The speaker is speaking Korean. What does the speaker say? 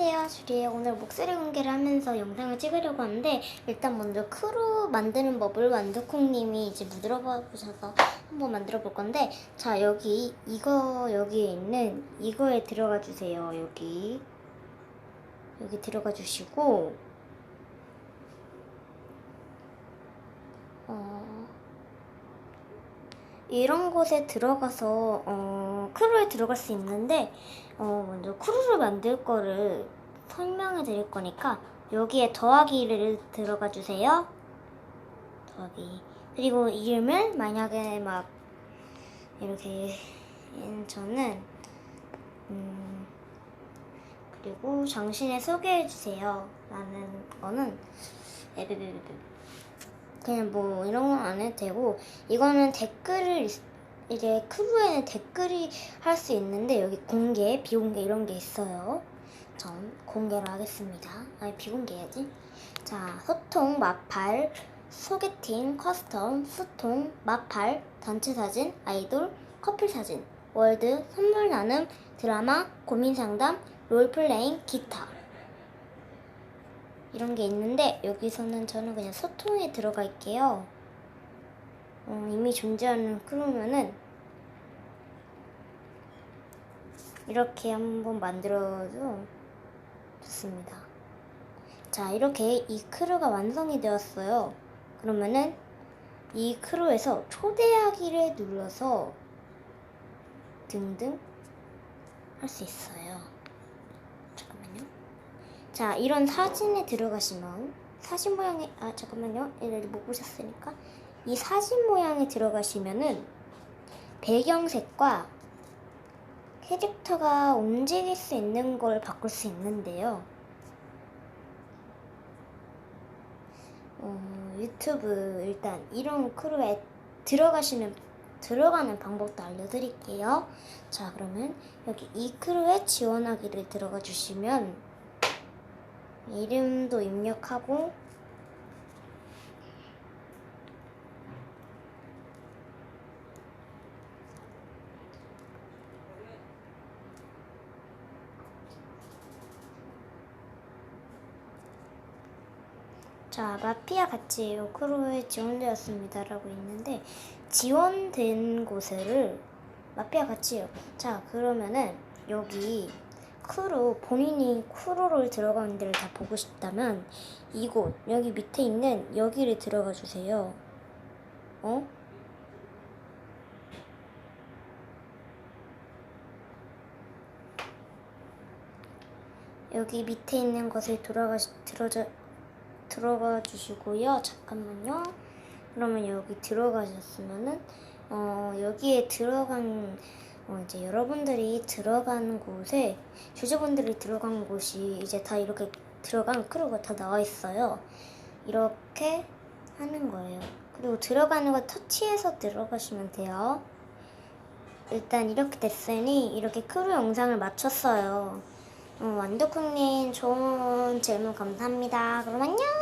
안녕하세요. 주리의 오늘 목소리 공개를 하면서 영상을 찍으려고 하는데 일단 먼저 크루 만드는 법을 완두콩님이 이제 물어봐 보셔서 한번 만들어 볼 건데 자 여기 이거 여기에 있는 이거에 들어가 주세요 여기. 여기 들어가 주시고 어 이런 곳에 들어가서 어, 크루에 들어갈 수 있는데 어, 먼저 크루를 만들 거를 설명해 드릴 거니까 여기에 더하기를 들어가 주세요. 더하기. 그리고 이름을 만약에 막 이렇게 음, 저는 음 그리고 당신의 소개해 주세요. 라는 거는 그냥 뭐 이런 건 안 해도 되고 이거는 댓글을 있- 이제 크루에는 댓글이 할 수 있는데 여기 공개, 비공개 이런 게 있어요. 전 공개를 하겠습니다. 아니 비공개해야지. 자 소통, 마팔, 소개팅, 커스텀, 수통, 마팔, 단체 사진, 아이돌, 커플 사진, 월드, 선물 나눔, 드라마, 고민 상담, 롤플레잉, 기타. 이런 게 있는데 여기서는 저는 그냥 소통에 들어갈게요. 어, 이미 존재하는 크루면은 이렇게 한번 만들어도 좋습니다. 자, 이렇게 이 크루가 완성이 되었어요. 그러면은 이 크루에서 초대하기를 눌러서 등등 할 수 있어요. 잠깐만요. 자, 이런 사진에 들어가시면 사진 모양에 아 잠깐만요. 얘를 못 보셨으니까 이 사진 모양에 들어가시면은 배경색과 캐릭터가 움직일 수 있는 걸 바꿀 수 있는데요. 어, 유튜브 일단 이런 크루에 들어가시면 들어가는 방법도 알려드릴게요. 자, 그러면 여기 이 크루에 지원하기를 들어가 주시면 이름도 입력하고 자, 마피아 같이 요 크루에 지원되었습니다 라고 있는데 지원된 곳을 마피아 같이요. 자, 그러면은 여기 크루 본인이 크루를 들어가는 데를 다 보고 싶다면 이곳 여기 밑에 있는 여기를 들어가 주세요. 어? 여기 밑에 있는 것을 들어가 들어져 들어가 주시고요. 잠깐만요. 그러면 여기 들어가셨으면은 어, 여기에 들어간 어, 이제 여러분들이 들어간 곳에 주주분들이 들어간 곳이 이제 다 이렇게 들어간 크루가 다 나와 있어요. 이렇게 하는 거예요. 그리고 들어가는 거 터치해서 들어가시면 돼요. 일단 이렇게 됐으니 이렇게 크루 영상을 마쳤어요. 어, 완두콩님 좋은 질문 감사합니다. 그럼 안녕!